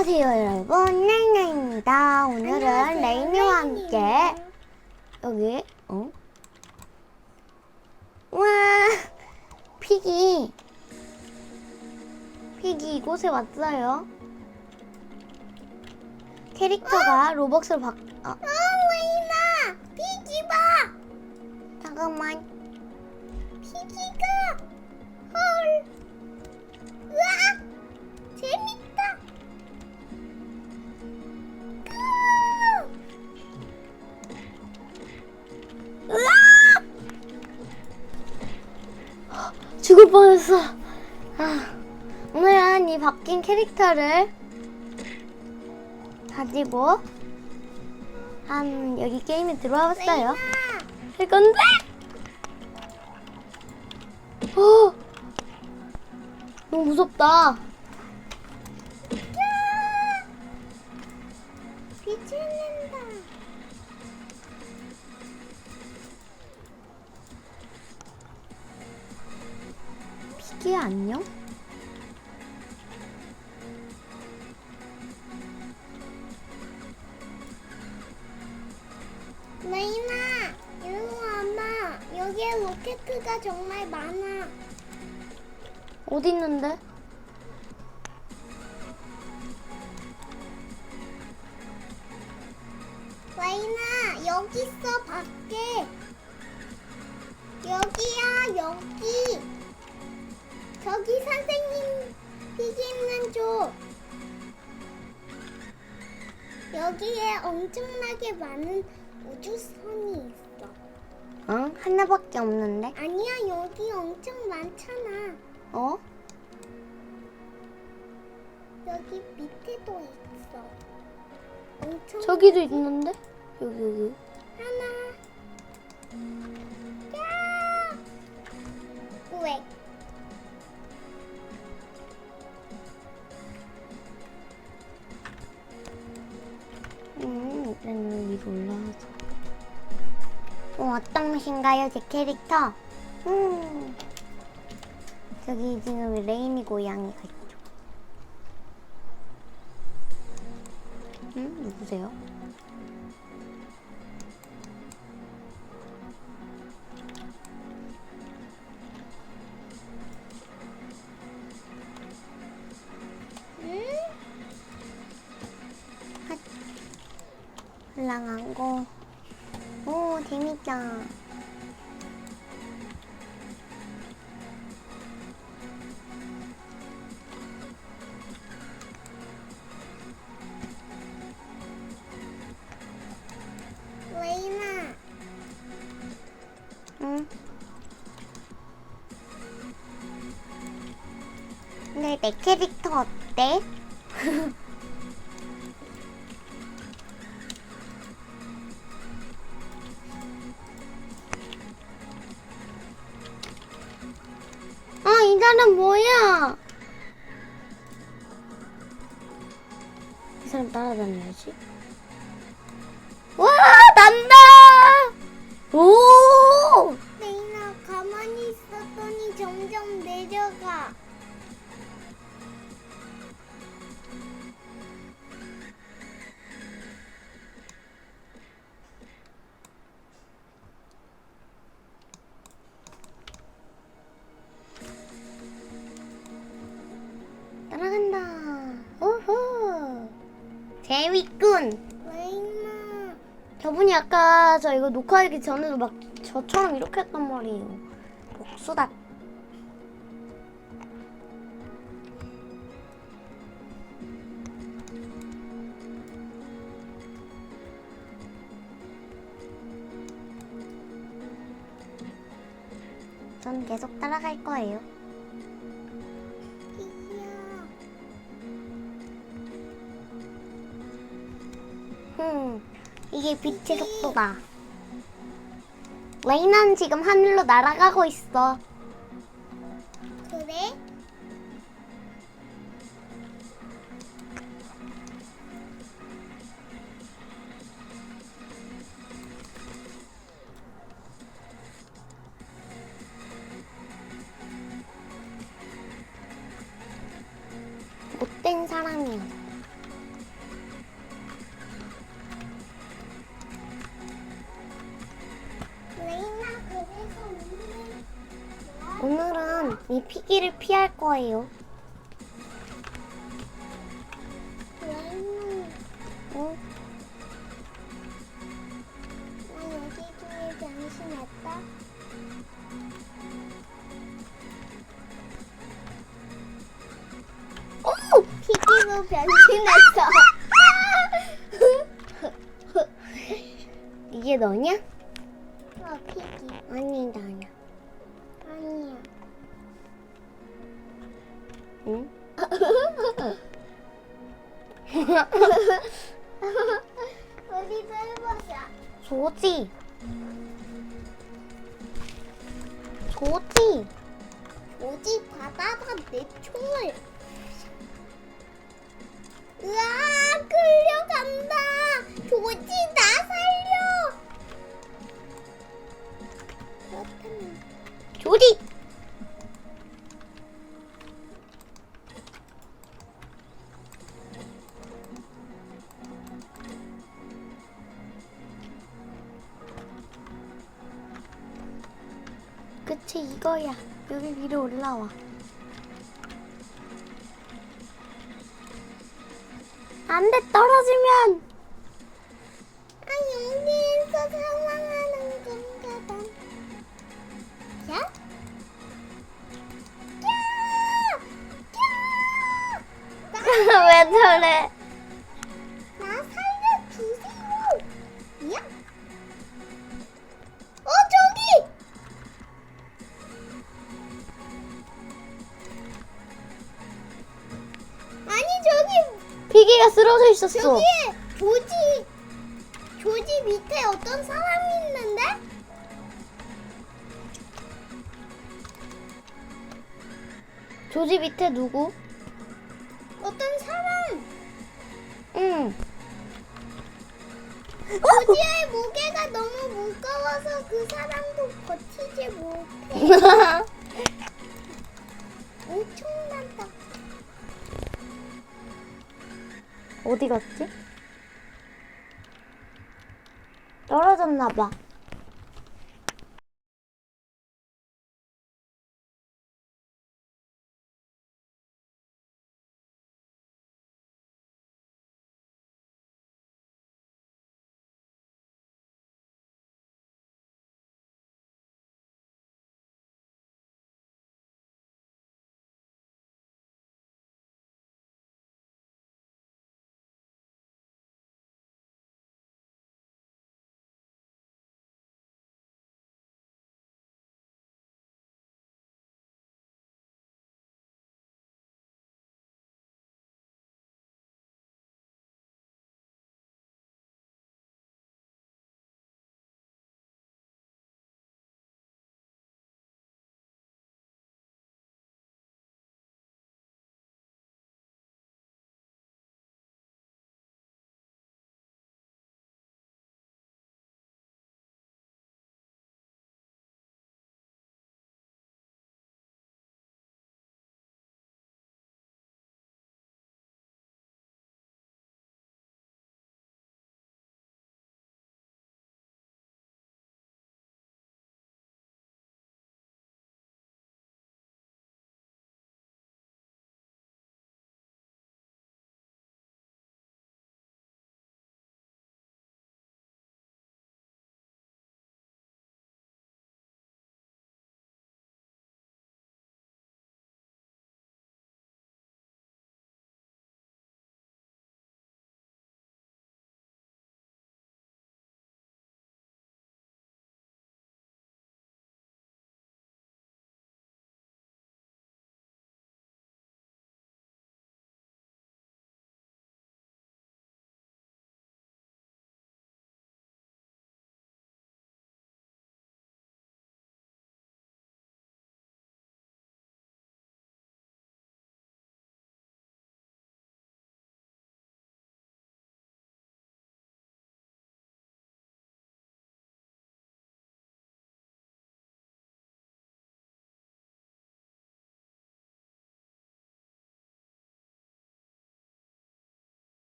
안녕하세요 여러분. 레이나입니다. 오늘은 레이니와 함께 여기 어? 와 픽이 픽이 이곳에 왔어요. 캐릭터가 로벅스로 바... 아. 어 레이나 픽이 봐! 잠깐만. 픽이가 바뀐 캐릭터를 가지고 한 여기 게임에 들어와 봤어요. 할 건데? 어, 너무 무섭다. 레이나, 이리 와봐. 여기에 로켓가 정말 많아. 어디 있는데? 레이나, 여기 있어, 밖에. 여기야, 여기. 저기 선생님 피기 있는 쪽. 여기에 엄청나게 많은 우주선이 있어. 응? 하나밖에 없는데? 아니야, 여기 엄청 많잖아. 어? 여기 밑에도 있어. 엄청 저기도 있는데? 여기 여기. 하나. 야! 왜? 어떤 맛인가요, 제 캐릭터? 음. 저기 지금 레이니 고양이가 있죠. 음, 누구세요? 응? 올라간 거. 오, 재밌다. 근데 내 캐릭터 어때? 아, 이 사람 뭐야? 이 사람 따라다녀야지. 와, 난다! 오! 아까 저 이거 녹화하기 전에도 막 저처럼 이렇게 했단 말이에요. 복수다. 전 계속 따라갈 거예요. 이게 빛의 속도다. 레이나는 지금 하늘로 날아가고 있어. 그래? 못된 사람이야. 피기를 피할 거예요. 레이나, 응? 나 여기 중에 변신했다. 오! 피기로 변신 응? 우리도 해보자. 조지. 조지. 오지 받아봐 내 총을. 으아 끌려간다. 조지 나 살려. 조지. 거야. 여기 위로 올라와. 안 돼 떨어지면 아 여기에서 사망하는 건가 봐. 야? 야! 야! 왜 저래? 피기가 쓰러져 있었어. 저기에 조지 조지 밑에 어떤 사람이 있는데? 조지 밑에 누구? 어떤 사람 응. 조지의 무게가 너무 무거워서 그 사람도 버티지 못해. 어디 갔지? 떨어졌나 봐.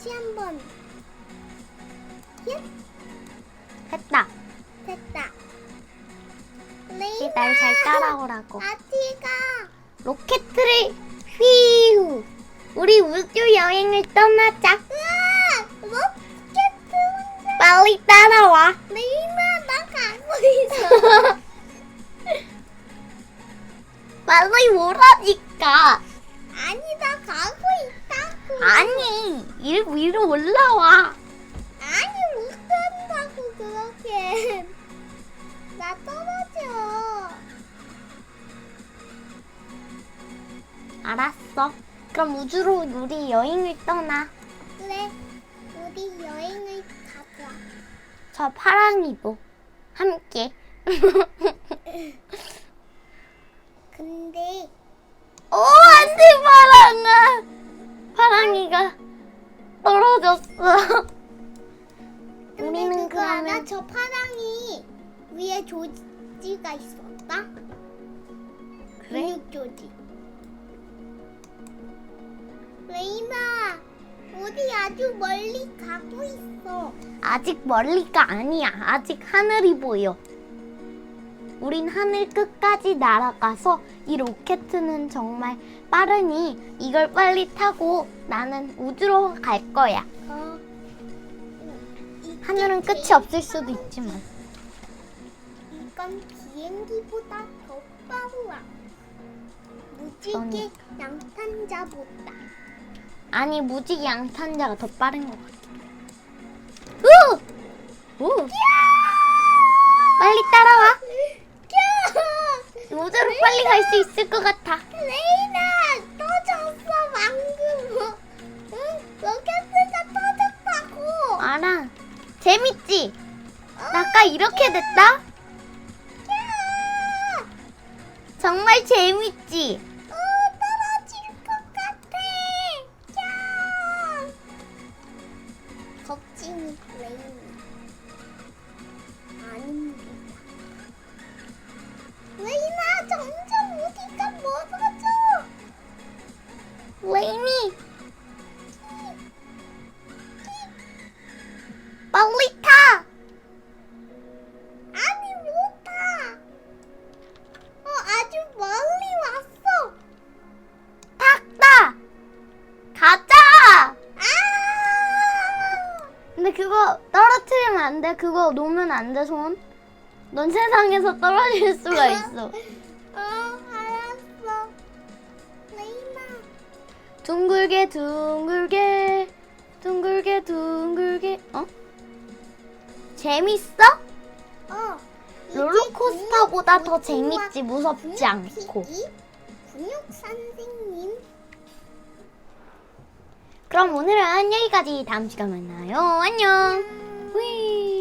다시 한번. 얏! 했다. 됐다. 이제 날잘 따라오라고. 아티가 로켓을 휘우. 우리 우주 여행을 떠나자. 으아! 로켓 혼자. 빨리 따라와. 레이나 나 가고 있어. 빨리 오라니까. 아니 나 가고 있다고. 아니, 일 위로 올라와. 아니 못한다고 그렇게. 나 떨어져. 알았어. 그럼 우주로 우리 여행을 떠나. 그래. 우리 여행을 가자. 저 파랑이도 함께. 근데 오, 안 돼, 파랑아. 파랑이가 떨어졌어. 우리는 그거 알아? 그러면 저 파랑이 위에 조지가 있었다. 그래? 근육 조지. 레이나, 우리 아주 멀리 가고 있어. 아직 멀리가 아니야. 아직 하늘이 보여. 우린 하늘 끝까지 날아가서 이 로켓은 정말 빠르니 이걸 빨리 타고 나는 우주로 갈 거야. 어. 하늘은 끝이 없을 수도 있지만. 이건 비행기보다 더 빠르야. 무지개 그러니까. 양탄자보다. 아니 무지개 양탄자가 더 빠른 것 같아. 우! 우! 빨리 따라와. 우주로 빨리 갈 수 있을 것 같아. 레이나 또 졌어 방금. 응? 로켓가 터졌다고. 알아. 재밌지? 나 아까 이렇게 됐다? 야! 정말 재밌지? 그거 놓으면 안 돼, 손. 넌 세상에서 떨어질 수가 있어. 어 알았어. 레이나. 둥글게 둥글게 둥글게 둥글게 어? 재밌어? 어. 롤러코스터보다 더 재밌지 무섭지 근육 않고? 근육 선생님. 그럼 오늘은 여기까지 다음 시간에 만나요 안녕 휘